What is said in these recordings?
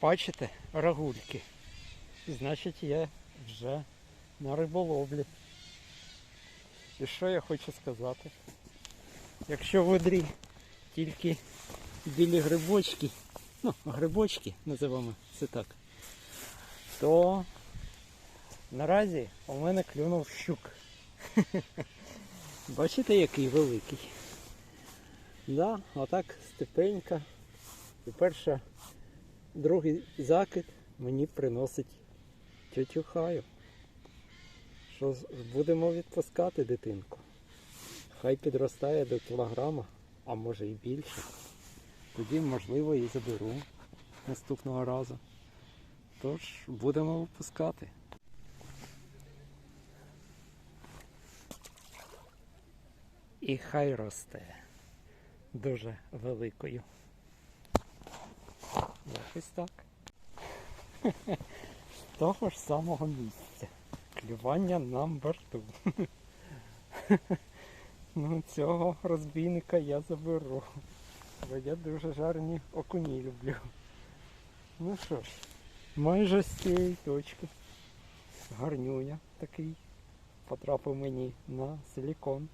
Бачите, рагульки. Значить, я вже на риболовлі. І що я хочу сказати? Якщо в водрі тільки білі грибочки, ну, грибочки називаємо це так, то наразі у мене клюнув щук. Бачите, який великий? Да, отак степенька. І перша, другий закид мені приносить тьотю Хаю. Що будемо відпускати дитинку. Хай підростає до кілограма, а може і більше. Тоді, можливо, і заберу наступного разу. Тож будемо випускати. І хай росте дуже великою. Якось так. З того ж самого місця. Клювання на борту. Ну, цього розбійника я заберу. Бо я дуже жарні окуні люблю. Ну що ж, майже з цієї точки. Гарнюня такий потрапив мені на силікон.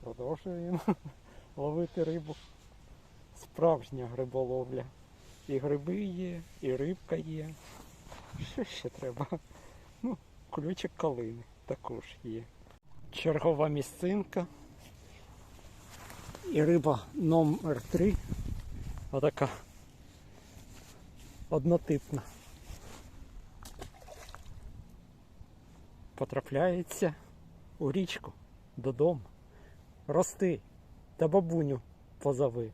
Продовжуємо ловити рибу. Справжня гриболовля. І гриби є, і рибка є. Що ще треба? Ну, ключик калини також є. Чергова місцинка. І риба номер 3 Отака однотипна. Потрапляється у річку додому. Рости та бабуню позови.